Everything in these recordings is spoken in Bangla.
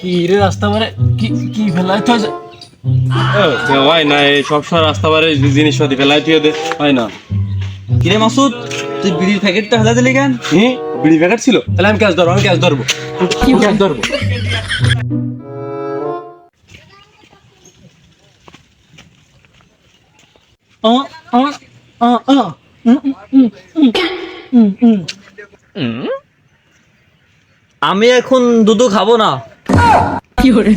কি রে রাস্তা মানে কি কি ফেলাই তো হয় না এই সবসময় রাস্তা বারে জিনিসপাতি ফেলাই দিয়ে দে হয় না। কিরে মাসুদ তুই বিড়ির প্যাকেটটা ফেলা দিলি কেন? হি? বিড়ি প্যাকেট ছিল? তাহলে আমি ক্যাশ ধরবো আমি ক্যাশ ধরবো। ক্যাশ ধরবো। আহ, আহ, আহ, উম, উম, উম, উম, উম, উম। আমি এখন দুধ খাব না। কি করে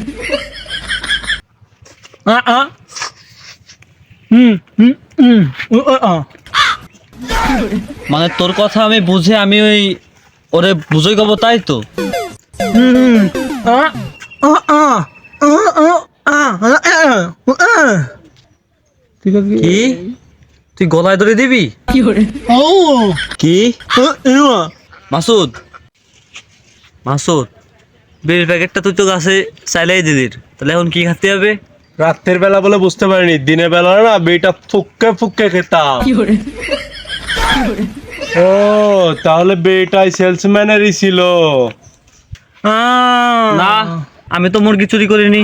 মানে তোর কথা আমি বুঝে আমি ওই ওরে বুঝে গাবো তাই তো? তুই গলায় ধরে দিবি? কি কি? মাসুদ। মাসুদ বিড়ির প্যাকেটটা তুই তো গাছে চাইলেই দিদির তাহলে এখন কি খাতে হবে? রাতের বেলা বলে বুঝতে পারিনি দিনের বেলা না বিটা ফুক্কে ফুক্কে খেতাম। ও তাহলে বেটাই সেলসম্যানেরই ছিল। আহ। না। আমি তো মুরগি চুরি করিনি।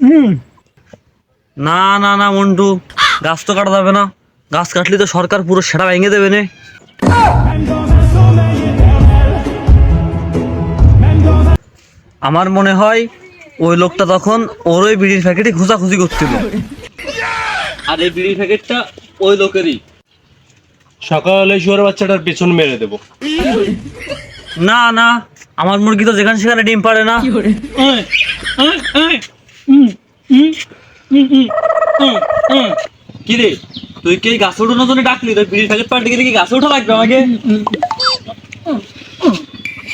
Uh, না না না মন্টু। গাছ তো কাটা যাবে না। গাছ কাটলে তো সরকার পুরো সেটা ভেঙে দেবে না। আমার মনে হয় ওই লোকটা তখন ওর ওই বিড়ির প্যাকেটে খোঁজাখুঁজি করছিল। আর এই বিড়ির প্যাকেটটা ওই লোকেরই। সকালে শুয়ার বাচ্চাটার পেছন মেরে দেবো। না না আমার মুরগি তো যেখানে সেখানে ডিম পারে না। কি রে? তুই কি গাছে উঠানোর জন্য ডাকলি? তোর বিড়ির প্যাকেট পাল্টে গেলে কি গাছে উঠা লাগবে আমাকে?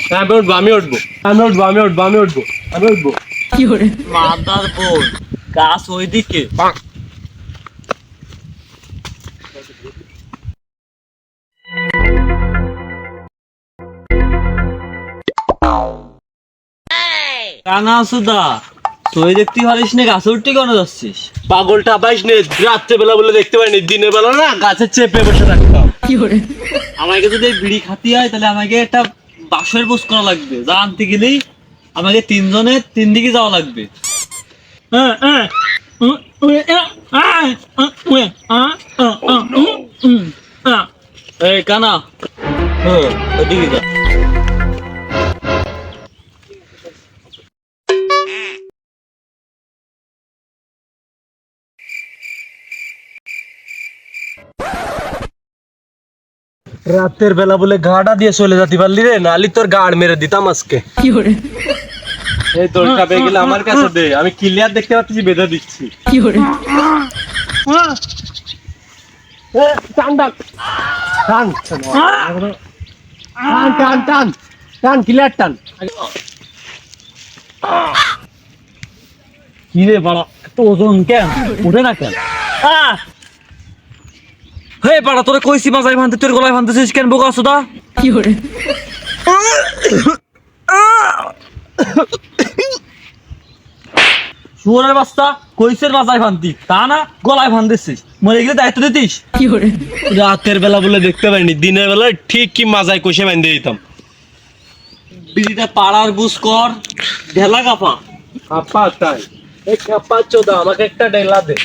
হ্যাঁ, আমি উঠবো আমি উঠবো। আমি উঠবো আমি উঠবো আমি উঠবো আমি উঠবো। মাদার বোন গাছ ওইদিকে। কানা সুদা তুই দেখতে পারিস না গাছে উঠতে কেন যাচ্ছিস? পাগলটা পাইস নে রাত্রে বেলা বলে দেখতে পাইনি দিনের বেলা না গাছের চেপে বসে থাকতাম। আমাকে যদি বিড়ি খাতি হয় তাহলে আমাকে একটা বাঁশের পোস্ট করা লাগবে। যা আনতে গেলেই আমাকে তিনজনে তিন দিকে যাওয়া লাগবে। কানা হ্যাঁ ওদিকে যা। রাতের বেলা বলে গাড়া দিয়ে চলে যেতে পারলি রে নালি তোর গাড় মেরে দিতাম আজকে। এই দড়িটা পেয়ে গেলে আমার কাছে দে আমি ক্লিয়ার দেখতে পাচ্ছি বেঁধে দিচ্ছি। এ, টান টান। টান। টান টান টান। টান ক্লিয়ার টান। কি রে বাড়া এত ওজন কেন? উঠে না কেন? আহ! হে বাড়া তোরে কইছি মাজাই ভান্তে তোর গলায় ভান্তেছিস কেন বোকা সুদা? শুয়ারের বাস্তা কইসের মাজায় ভান্তি তা না গলায় ভান্তেছিস মরে গেলে দায়িত্ব দিতিস? রাতের বেলা বলে দেখতে পারিনি দিনের বেলা ঠিক কি মাজায় কষে বাঁধে দিতাম। বিড়িটা পাড়ার বুঝ কর ঢেলা কাপা। আপা তাই। এই কাপা চোদা আমাকে একটা ডেলা দে।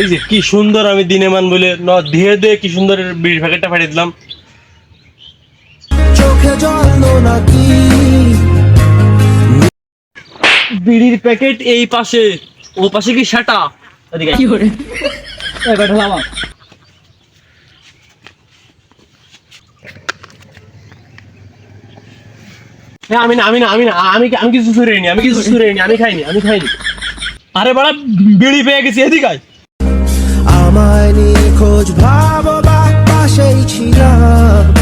এই যে কি সুন্দর আমি দিনে মান বলে ন ধীরে ধীরে কি সুন্দর বিড়ি প্যাকেটটা ফাটিয়ে দিলাম। বিড়ির প্যাকেট এই পাশে ও পাশে কি সেটা? এদিকে লামা। হ্যাঁ আমি না আমি না আমি না আমি আমি কিছু চুরিনি আমি কিছু চুরিনি আমি খাইনি আমি খাইনি। আরে বাড়া বিড়ি পেয়ে গেছি এদিকে আমায় নিখোঁজ ভাববা পাশেই ছিলাম।